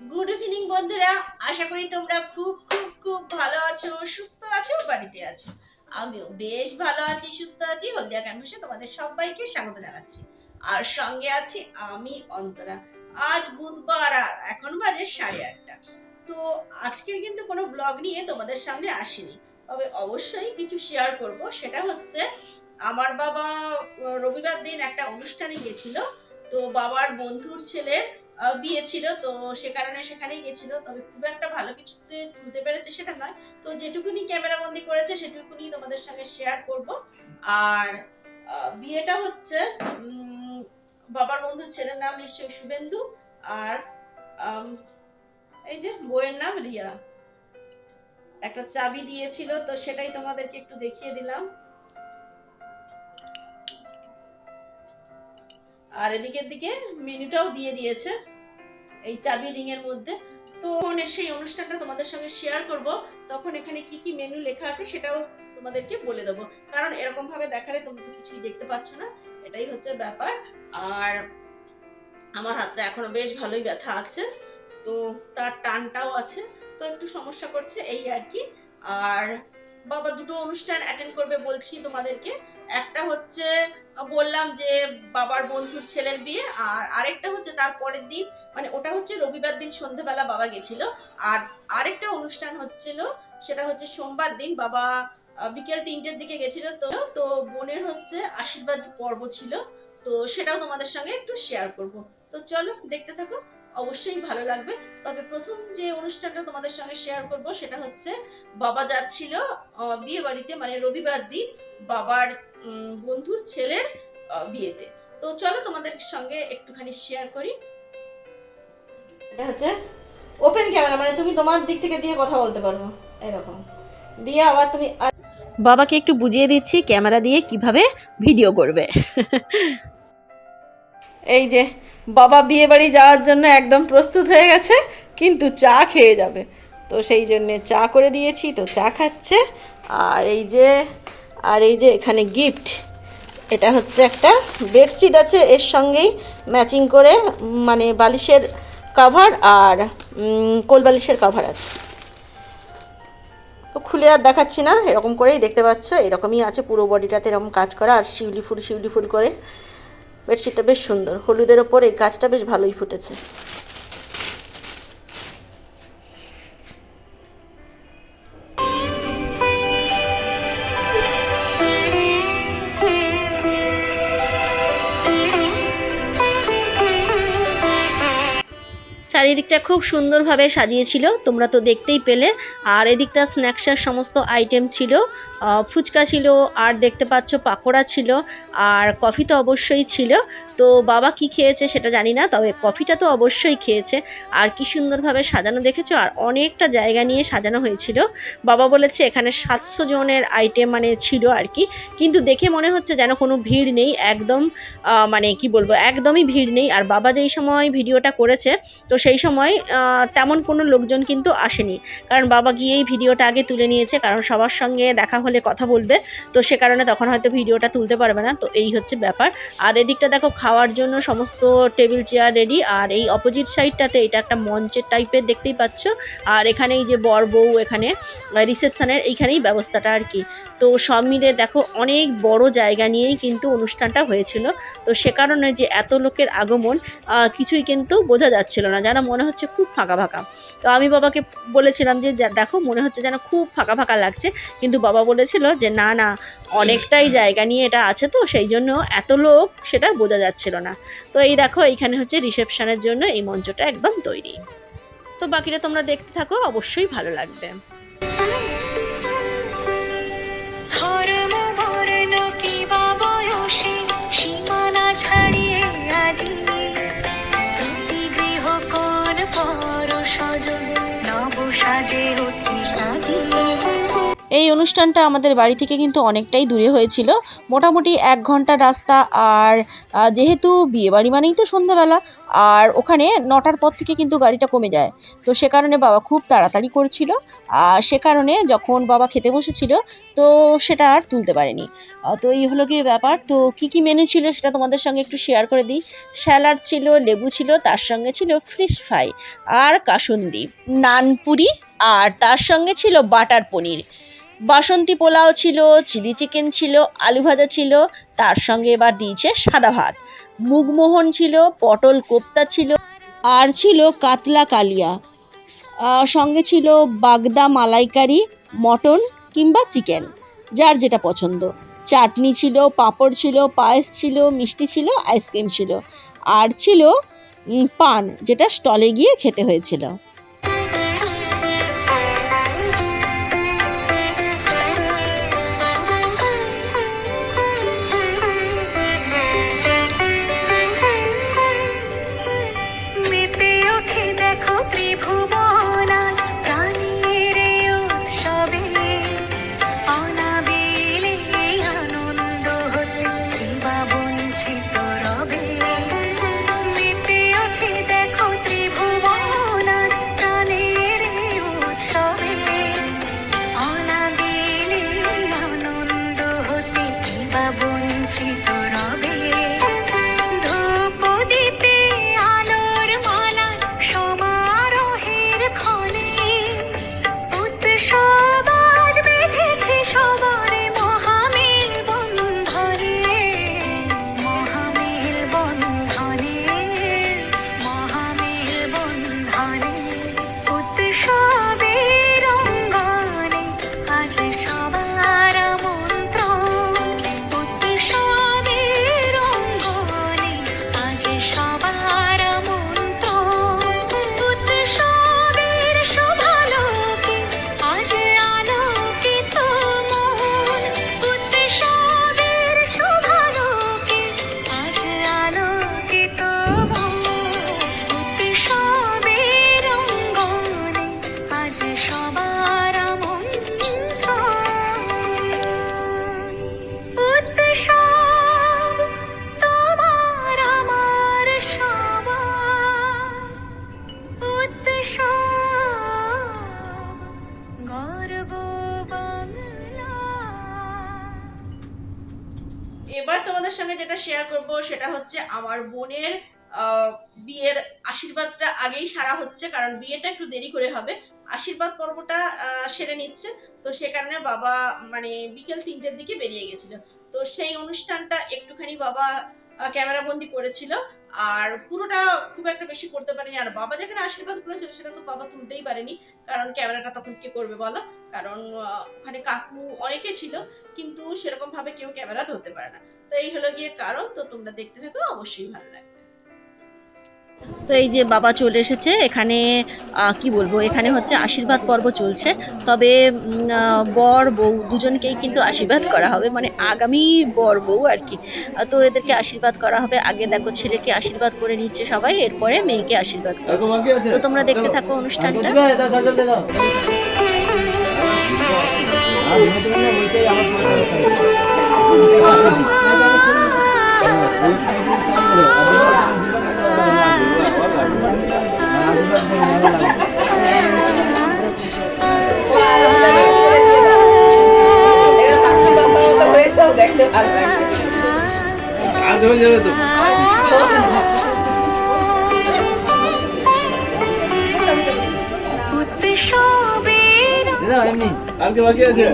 Good evening বন্ধুরা। আশা করি তোমরা খুব খুব খুব ভালো আছো, সুস্থ আছো, বাড়িতে আছো। আমিও বেশ ভালো আছি, সুস্থ আছি। হলদিয়া ক্যাম্পাসে তোমাদের সবাইকে স্বাগত জানাচ্ছি। আর সঙ্গে আছি আমি, অন্তরা। আজ বুধবার আর এখন বাজে সাড়ে আটটা। তো আজকের কিন্তু কোনো ব্লগ নিয়ে তোমাদের সামনে আসিনি। তবে অবশ্যই কিছু শেয়ার করব। সেটা হচ্ছে আমার বাবা রবিবার দিন একটা অনুষ্ঠানে গেছিল, তো বাবার বন্ধুর ছেলের বিয়ে ছিল, তো সে কারণে সেখানেই গেছিল। তবে খুব একটা ভালো কিছুতে তুলতে পেরেছে সেটা নয়। তো যেটুকুনি ক্যামেরা বন্দি করেছে, সেটুকুনি তোমাদের সঙ্গে শেয়ার করব। আর বিয়েটা হচ্ছে বাবার বন্ধুর ছেলের নাম নিশ্চয়ই শুভেন্দু, আর এই যে বইয়ের নাম রিয়া। একটা চাবি দিয়েছিল, তো সেটাই তোমাদেরকে একটু দেখিয়ে দিলাম। আর এদিকের দিকে মেনুটাও দিয়ে দিয়েছে, এই চাবি রিং এর মধ্যে। তো সেই অনুষ্ঠানটা তোমাদের সঙ্গে শেয়ার করব, তখন এখানে কি কি মেনু লেখা আছে সেটাও তোমাদেরকে বলে দেবো। কারণ এরকম ভাবে দেখালে তোমরা তো কিছুই দেখতে পাচ্ছ না। এটাই হচ্ছে ব্যাপার। আর আমার হাতটা এখনও বেশ ভালোই ব্যথা আছে। তো তার টানটাও আছে। তো একটু সমস্যা করছে এই আর কি। আর বাবা দুটো অনুষ্ঠান অ্যাটেন্ড করবে বলছি তোমাদেরকে। একটা হচ্ছে, বললাম যে বাবার বন্ধুর ছেলের বিয়ে, আর আরেকটা হচ্ছে তার পরের দিন মানে ওটা হচ্ছে রবিবার দিন সন্ধ্যেবেলা বাবা গেছিল। আর আরেকটা অনুষ্ঠান হচ্ছিল, সেটা হচ্ছে সোমবার দিন বাবা বিকেল তিনটের দিকে গেছিল তো তো বোনের হচ্ছে আশীর্বাদ পর্ব ছিল। তো সেটাও তোমাদের সঙ্গে একটু শেয়ার করব। তো চলো, দেখতে থাকো। অবশ্যই ভালো লাগবে। তবে প্রথম যে অনুষ্ঠানটা তোমাদের সঙ্গে শেয়ার করব সেটা হচ্ছে বাবা যাচ্ছিল বিয়ে বাড়িতে মানে রবিবার দিন বাবার বন্ধুর ছেলের বিয়েতে। তো চলো তোমাদের সঙ্গে একটুখানি শেয়ার করি। এটা হচ্ছে ওপেন ক্যামেরা মানে তুমি তোমার দিক থেকে দিয়ে কথা বলতে পারব এরকম। দিয়ে আবার তুমি বাবাকে একটু বুঝিয়ে দিচ্ছি ক্যামেরা দিয়ে কীভাবে ভিডিও করবে। এই যে বাবা বিয়ে বাড়ি যাওয়ার জন্য একদম প্রস্তুত হয়ে গেছে, কিন্তু চা খেয়ে যাবে। তো সেই জন্যে চা করে দিয়েছি, তো চা খাচ্ছে। আর এই যে, আর এই যে এখানে গিফট এটা হচ্ছে একটা বেডশিট আছে, এর সঙ্গেই ম্যাচিং করে মানে বালিশের কাভার আর কোল বালিশের কাভার আছে। তো খুলে আর দেখাচ্ছি না, এরকম করেই দেখতে পাচ্ছ, এরকমই আছে পুরো বডিটাতে এরকম কাজ করা, আর শিউলি ফুল শিউলি ফুল করে। বেডশিটটা বেশ সুন্দর। হলুদের ওপর এই বেশ ভালোই ফুটেছে। চারিদিকটা খুব সুন্দরভাবে সাজিয়েছিল, তোমরা তো দেখতেই পেলে। আর এদিকটা স্ন্যাক্সের সমস্ত আইটেম ছিল ফুচকা ছিল, আর দেখতে পাচ্ছ পাকোড়া ছিল, আর কফি তো অবশ্যই ছিল। তো বাবা কি খেয়েছে সেটা জানি না, তবে কফিটা তো অবশ্যই খেয়েছে। আর কি সুন্দরভাবে সাজানো দেখেছ? আর অনেকটা জায়গা নিয়ে সাজানো হয়েছিল। বাবা বলেছে এখানে সাতশো জনের আইটেম মানে ছিল আর কি। কিন্তু দেখে মনে হচ্ছে যেন কোনো ভিড় নেই, একদম মানে কি বলব, একদমই ভিড় নেই। আর বাবা যেই সময় ভিডিওটা করেছে, তো সেই সময় তেমন কোনো লোকজন কিন্তু আসেনি। কারণ বাবা গিয়েই ভিডিওটা আগে তুলে নিয়েছে, কারণ সবার সঙ্গে দেখা হলে কথা বলবে। তো সে কারণে তখন হয়তো ভিডিওটা তুলতে পারবে না। তো এই হচ্ছে ব্যাপার। আর এদিকটা দেখো খাওয়ার জন্য সমস্ত টেবিল চেয়ার রেডি। আর এই অপোজিট সাইডটাতে এটা একটা মঞ্চের টাইপের দেখতেই পাচ্ছ। আর এখানে এই যে বর বউ এখানে রিসেপশনের এইখানেই ব্যবস্থাটা আর কি। তো সব মিলে দেখো অনেক বড় জায়গা নিয়েই কিন্তু অনুষ্ঠানটা হয়েছিল। তো সে কারণে যে এত লোকের আগমন কিছুই কিন্তু বোঝা যাচ্ছিল না। যেন মনে হচ্ছে খুব ফাঁকা ফাঁকা। তো আমি বাবাকে বলেছিলাম যে দেখো মনে হচ্ছে যেন খুব ফাঁকা ফাঁকা লাগছে। কিন্তু বাবা বলেছিল যে, না না, অনেকটাই জায়গা নিয়ে এটা আছে তো, সেই জন্য এত লোক, সেটা বোঝা যাচ্ছিল না। তো এই দেখো এইখানে হচ্ছে রিসেপশনের জন্য এই মঞ্চটা একদম তৈরি। তো বাকিটা তোমরা দেখতে থাকো, অবশ্যই ভালো লাগবে। অনুষ্ঠানটা আমাদের বাড়ি থেকে কিন্তু অনেকটাই দূরে হয়েছিল। মোটামুটি এক ঘণ্টা রাস্তা আর যেহেতু বিয়েবাড়ি মানেই তো সন্ধ্যাবেলা, আর ওখানে নটার পর থেকে কিন্তু গাড়িটা কমে যায়। তো সে কারণে বাবা খুব তাড়াতাড়ি করছিল। আর সে কারণে যখন বাবা খেতে বসেছিল, তো সেটা আর তুলতে পারেনি। তো এই হলো গিয়ে ব্যাপার। তো কি কি মেনু ছিল সেটা তোমাদের সঙ্গে একটু শেয়ার করে দিই। স্যালাড ছিল, লেবু ছিল, তার সঙ্গে ছিল ফিশ ফ্রাই আর কাসুন্দি নানপুরি আর তার সঙ্গে ছিল বাটার পনির। বাসন্তী পোলাও ছিল, চিলি চিকেন ছিল, আলু ভাজা ছিল, তার সঙ্গে এবার দিয়েছে সাদা ভাত। মুগমোহন ছিল, পটল কোপ্তা ছিল, আর ছিল কাতলা কালিয়া। সঙ্গে ছিল বাগদা মালাইকারি, মটন কিংবা চিকেন, যার যেটা পছন্দ। চাটনি ছিল, পাঁপড় ছিল, পায়েস ছিল, মিষ্টি ছিল, আইসক্রিম ছিল। আর ছিল পান, যেটা স্টলে গিয়ে খেতে হয়েছিল। তোমাদের সঙ্গে যেটা শেয়ার করব সেটা হচ্ছে আমার বোনের বিয়ের আশীর্বাদটা আগেই সারা হচ্ছে, কারণ বিয়েটা একটু দেরি করে হবে। আশীর্বাদ পর্বটা সেরে নিচ্ছে। তো সে কারণে বাবা মানে বিকেল তিনটের দিকে বেরিয়ে গেছিল। তো সেই অনুষ্ঠানটা একটুখানি বাবা ক্যামেরা বন্দি করেছিল। আর পুরোটা খুব একটা বেশি করতে পারেনি। আর বাবা যেখানে আশীর্বাদ করেছিল সেটা তো বাবা তুলতেই পারেনি। কারণ ক্যামেরাটা তখন কে করবে বলো? কারণ ওখানে কাকু অনেকে ছিল, কিন্তু সেরকম ভাবে কেউ ক্যামেরা ধরতে পারে না। তো এই হলো গিয়ে কারণ। তো তোমরা দেখতে থাকো, অবশ্যই ভালো লাগবে। তো এই যে বাবা চলে এসেছে এখানে কি বলব এখানে হচ্ছে আশীর্বাদ পর্ব চলছে। তবে বর বউ দুজনকেই কিন্তু আশীর্বাদ করা হবে মানে আগামী বর বউ আর কি। তো এদেরকে আশীর্বাদ করা হবে। আগে দেখো ছেলেকে আশীর্বাদ করে নিচ্ছে সবাই এরপরে মেয়েকে আশীর্বাদ আছে? তো তোমরা দেখতে থাকো অনুষ্ঠানটা। দেখতে লাগে আজ হয়ে যাবে তো কালকে বাকি আছে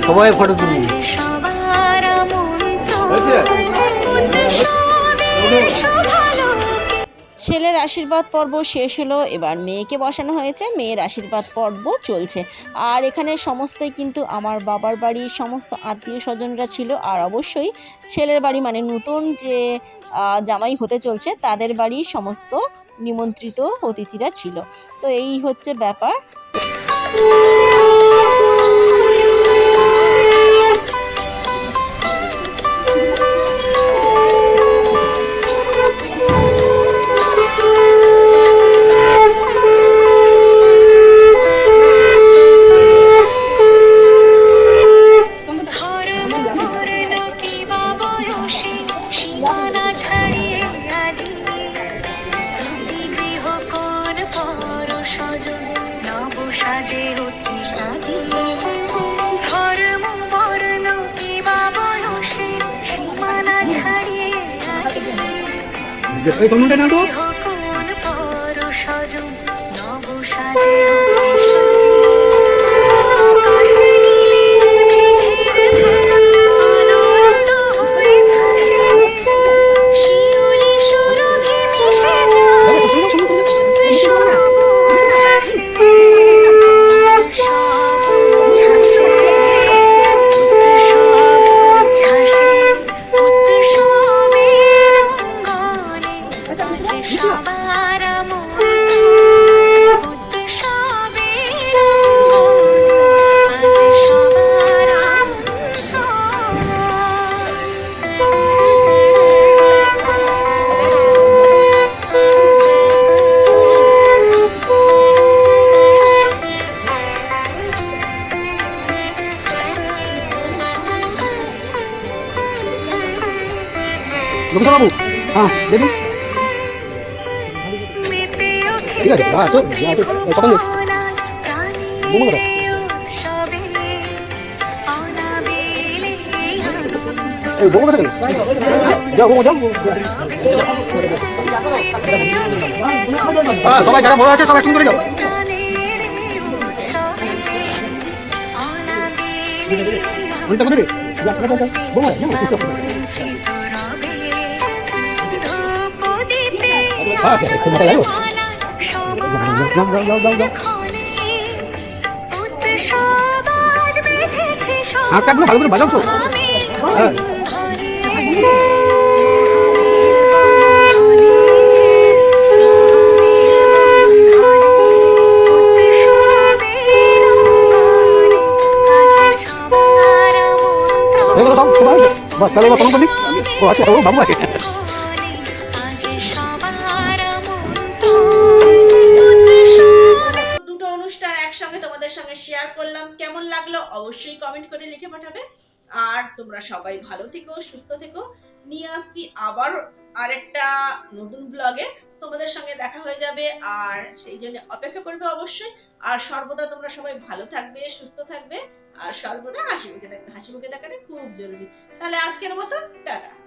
সবাই ফটো তুলি ছেলের আশীর্বাদ পর্ব শেষ হলো, এবার মেয়েকে বসানো হয়েছে, মেয়ের আশীর্বাদ পর্ব চলছে। আর এখানে সমস্তই কিন্তু আমার বাবার বাড়ির সমস্ত আত্মীয় স্বজনরা ছিল, আর অবশ্যই ছেলের বাড়ি মানে নতুন যে জামাই হতে চলছে, তাদের বাড়ির সমস্ত নিমন্ত্রিত অতিথিরা ছিল। তো এই হচ্ছে ব্যাপার। সাজে অতি সাজিয়ে ধর্ম বর্ণ কি বা বয়সের সীমানা ছাড়িয়ে আজ। লোকেশ বাবু হ্যাঁ দেখুন। ঠিক আছে, যা আছে, যা আছে, সকাল এই বউ যাও বউ যাও। হ্যাঁ সবাই যারা বড় আছে সবাই শুন করে। যাও অনেকটা কোথায় রে ভালো করে বাজাও তো। হ্যাঁ। বাস তাহলে করলি ও আচ্ছা ও বাবু আছে। তোমাদের সঙ্গে শেয়ার করলাম। কেমন লাগল অবশ্যই কমেন্ট করে লিখে পাঠাবে। আর তোমরা সবাই ভালো থেকো, সুস্থ থেকো। নিয়ে আসছি আবার আরেকটা নতুন ব্লগে তোমাদের সঙ্গে দেখা হয়ে যাবে আর সেই জন্য অপেক্ষা করবে অবশ্যই। আর সর্বদা তোমরা সবাই ভালো থাকবে, সুস্থ থাকবে। আর সর্বদা হাসি মুখে থাকবে। হাসি মুখে থাকাটা খুব জরুরি। তাহলে আজকের মতো, টাটা।